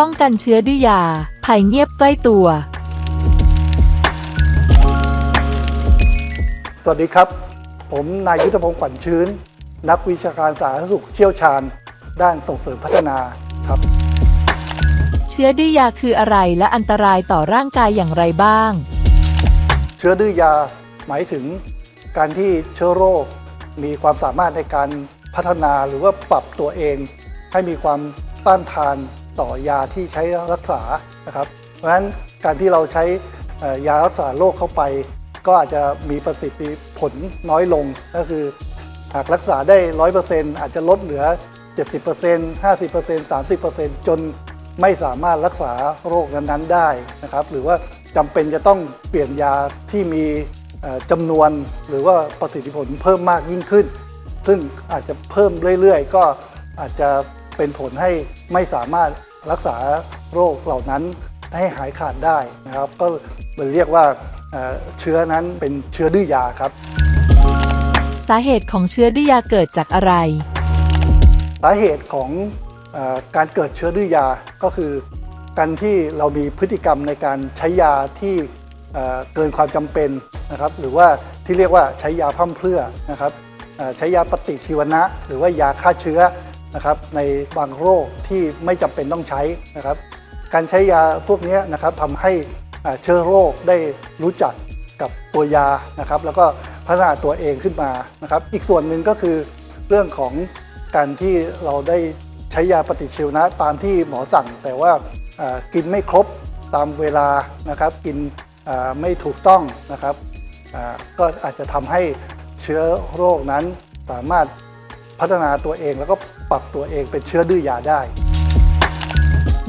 ป้องกันเชื้อดื้อยาภัยเงียบใกล้ตัว สวัสดีครับ ผมนายยุทธพงศ์ขวัญชื้น นักวิชาการสาธารณสุขเชี่ยวชาญ ด้านส่งเสริมพัฒนาครับ เชื้อดื้อยาคืออะไรและอันตรายต่อร่างกายอย่างไรบ้าง เชื้อดื้อยาหมายถึงการที่เชื้อโรค มีความสามารถในการพัฒนาหรือว่าปรับตัวเอง ให้มีความต้านทาน ต่อยาที่ใช้รักษานะครับ เพราะฉะนั้นการที่เราใช้ยารักษาโรคเข้าไป ก็อาจจะมีประสิทธิผลน้อยลงก็คือ หากรักษาได้100%อาจจะลดเหลือ 70% 50% 30%จนไม่สามารถรักษาโรคนั้นๆได้นะครับ หรือว่าจำเป็นจะต้องเปลี่ยนยาที่มีจำนวนหรือว่าประสิทธิผลเพิ่มมากยิ่งขึ้น ซึ่งอาจจะเพิ่มเรื่อยๆ ก็อาจจะ เป็นผลให้ไม่สามารถรักษาโรคเหล่านั้นให้หายขาดได้นะครับ ก็เลยเรียกว่าเอ่อเชื้อนั้นเป็นเชื้อดื้อยาครับ สาเหตุของเชื้อดื้อยาเกิดจากอะไร สาเหตุของเออการเกิดเชื้อดื้อยาก็คือการที่เรามีพฤติกรรมในการใช้ยาที่เอ่อเกินความจำเป็นนะครับหรือว่าที่เรียกว่าใช้ยาพร่ำเพรื่อนะครับเอ่อใช้ยาปฏิชีวนะ หรือว่ายาฆ่าเชื้อ นะครับในบางโรคที่ไม่จำเป็นต้องใช้นะครับ การใช้ยาพวกนี้นะครับทำให้เชื้อโรคได้รู้จักกับตัวยานะครับ แล้วก็พัฒนาตัวเองขึ้นมานะครับ อีกส่วนหนึ่งก็คือเรื่องของการที่เราได้ใช้ยาปฏิชีวนะตามที่หมอสั่ง แต่ว่ากินไม่ครบตามเวลานะครับ กินไม่ถูกต้องนะครับก็อาจจะทำให้เชื้อโรคนั้นสามารถพัฒนาตัวเองแล้วก็ ปรับตัวเองเป็นเชื้อดื้อยาได้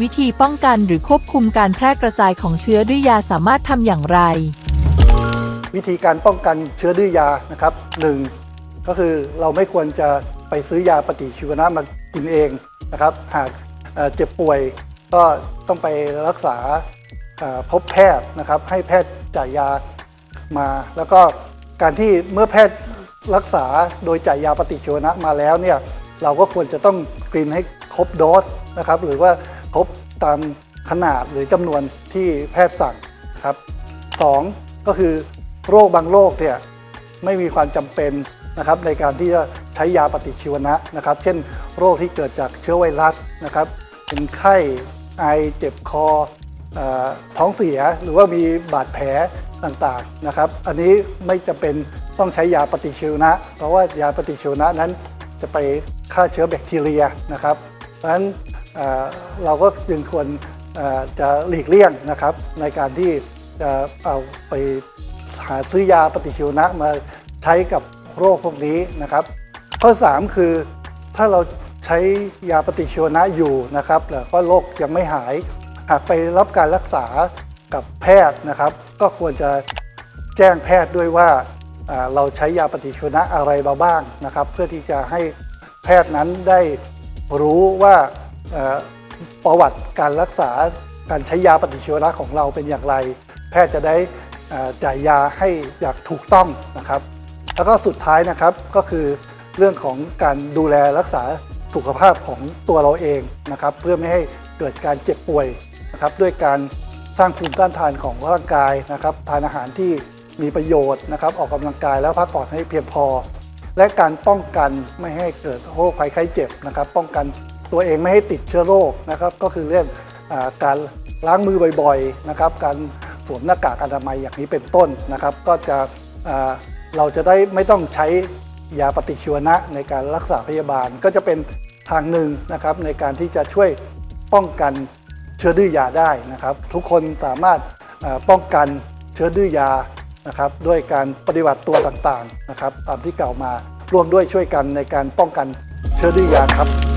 วิธีป้องกันหรือควบคุมการแพร่กระจายของเชื้อดื้อยาสามารถทำอย่างไร วิธีการป้องกันเชื้อดื้อยานะครับหนึ่งก็คือเราไม่ควรจะไปซื้อยาปฏิชีวนะมากินเองนะครับ หากเอ่อเจ็บป่วยก็ต้องไปรักษาเอ่อพบแพทย์นะครับ ให้แพทย์จ่ายยามา แล้วก็การที่เมื่อแพทย์รักษาโดยจ่ายยาปฏิชีวนะมาแล้วเนี่ย เราก็ควรจะต้องกินให้ครบโดสนะครับหรือว่าครบตามขนาดหรือจำนวนที่แพทย์สั่งครับสองก็คือโรคบางโรคเนี่ยไม่มีความจำเป็นนะครับในการที่จะใช้ยาปฏิชีวนะนะครับ เช่น โรคที่เกิดจากเชื้อไวรัสนะครับ เป็นไข้ไอเจ็บคออท้องเสียหรือว่ามีบาดแผลต่างๆนะครับ อันนี้ไม่จำเป็นต้องใช้ยาปฏิชีวนะ เพราะว่ายาปฏิชีวนะนั้นจะไป ฆ่าเชื้อแบคทีเรียนะครับ เพราะฉะนั้นเราก็จึงควรจะหลีกเลี่ยงนะครับ ในการที่จะเอาไปหาซื้อยาปฏิชีวนะมาใช้กับโรคพวกนี้นะครับ ข้อ 3 คือถ้าเราใช้ยาปฏิชีวนะอยู่นะครับแต่ว่าโรคยังไม่หาย หากไปรับการรักษากับแพทย์นะครับ ก็ควรจะแจ้งแพทย์ด้วยว่าอ่าเราใช้ยาปฏิชีวนะอะไรมาบ้างนะครับ เพื่อที่จะให้ แพทย์นั้นได้รู้ว่าประวัติการรักษาการใช้ยาปฏิชีวนะของเราเป็นอย่างไร แพทย์จะได้จ่ายยาให้อย่างถูกต้องนะครับ แล้วก็สุดท้ายนะครับก็คือเรื่องของการดูแลรักษาสุขภาพของตัวเราเองนะครับ เพื่อไม่ให้เกิดการเจ็บป่วยนะครับด้วยการสร้างภูมิต้านทานของร่างกายนะครับ ทานอาหารที่มีประโยชน์นะครับ ออกกำลังกายแล้วพักผ่อนให้เพียงพอ และการป้องกันไม่ให้เกิดโรคภัยไข้เจ็บนะครับ ป้องกันตัวเองไม่ให้ติดเชื้อโรคนะครับก็คือเรื่องอการล้างมือบ่อยๆนะครับการสวมหน้ากากอนามัยอย่างนี้เป็นต้นนะครับ ก็จะเราจะได้ไม่ต้องใช้ยาปฏิชีวนะในการรักษาพยาบาลก็จะเป็นทางหนึ่งนะครับในการที่จะช่วยป้องกันเชื้อดื้อยาได้นะครับ ทุกคนสามารถป้องกันเชื้อดื้อยา นะครับด้วยการปฏิบัติตัวต่างๆนะครับตามที่กล่าวมาร่วมด้วยช่วยกันในการป้องกันเชื้อดื้อยาครับ